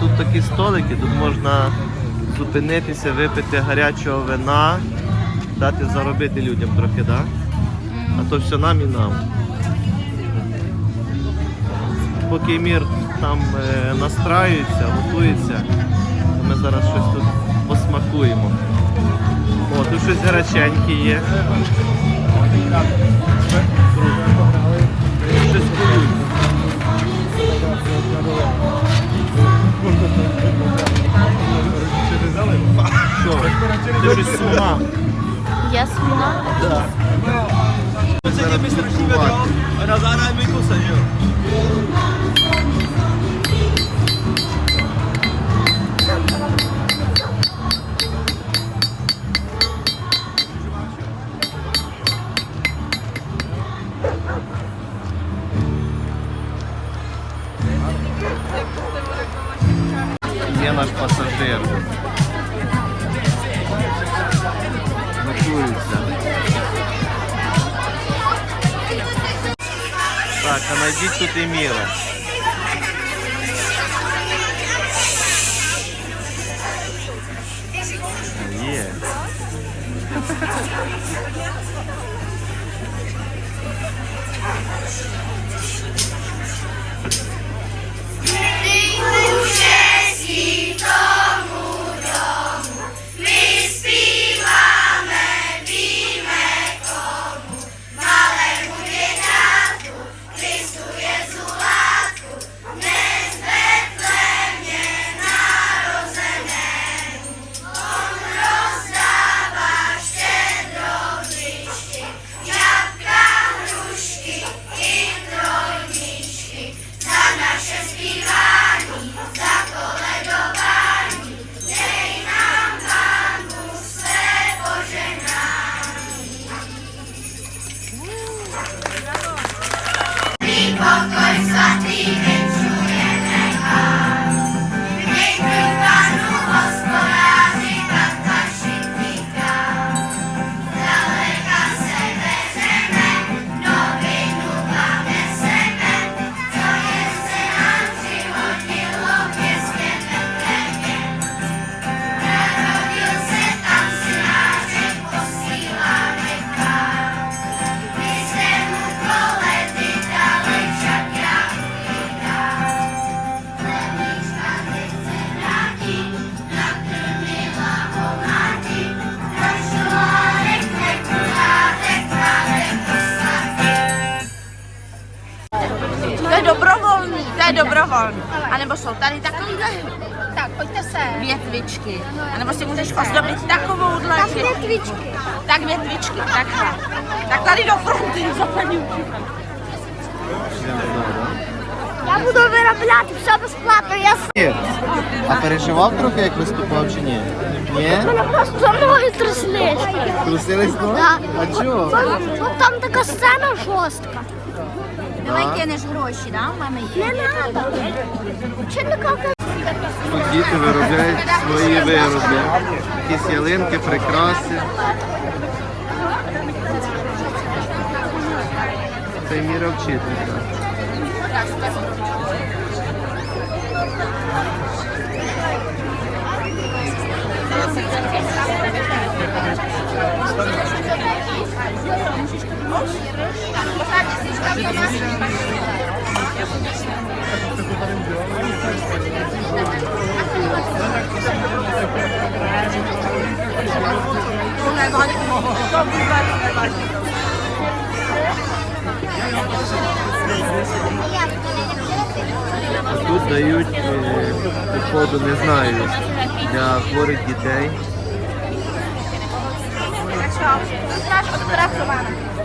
тут такі столики, тут можна зупинитися, випити гарячого вина, дати заробити людям трохи, да? А то все нам і нам. Поки мір там е, настраюється, готується, ми зараз щось тут посмакуємо. О, тут щось гаряченьке є. Jasmina? Da. Dlaczego mi straszliwe to? Ona zaraz mi kuseje. Gdzie nasz pasażer? Готується. Так, а найдіть тут Еміра. Є. To je dobrovolný, to je dobrovolný. A nebo jsou tady takovýhle Tak, pojďte se. větvičky. A nebo si můžeš ozdobit takovouhle Tak větvičku. větvičky. Tak větvičky, takhle. Tak tady do fronty za paní učitelkou. Я буду виробляти все безплатно. Я с- А переживав трохи, як виступав чи ні? Ні? мене просто ноги тряслись. Трусились ноги? Да. А чого? Бо- бо там така сцена жорстка. Давай кинеш гроші, да? У мене є. Не треба. Чи не кака? Тут діти виробляють свої вироби. Якісь ялинки, прикраси. Це міра вчителька. Тут дають е, походу, не знаю, для хворих дітей. Znasz odpracowany.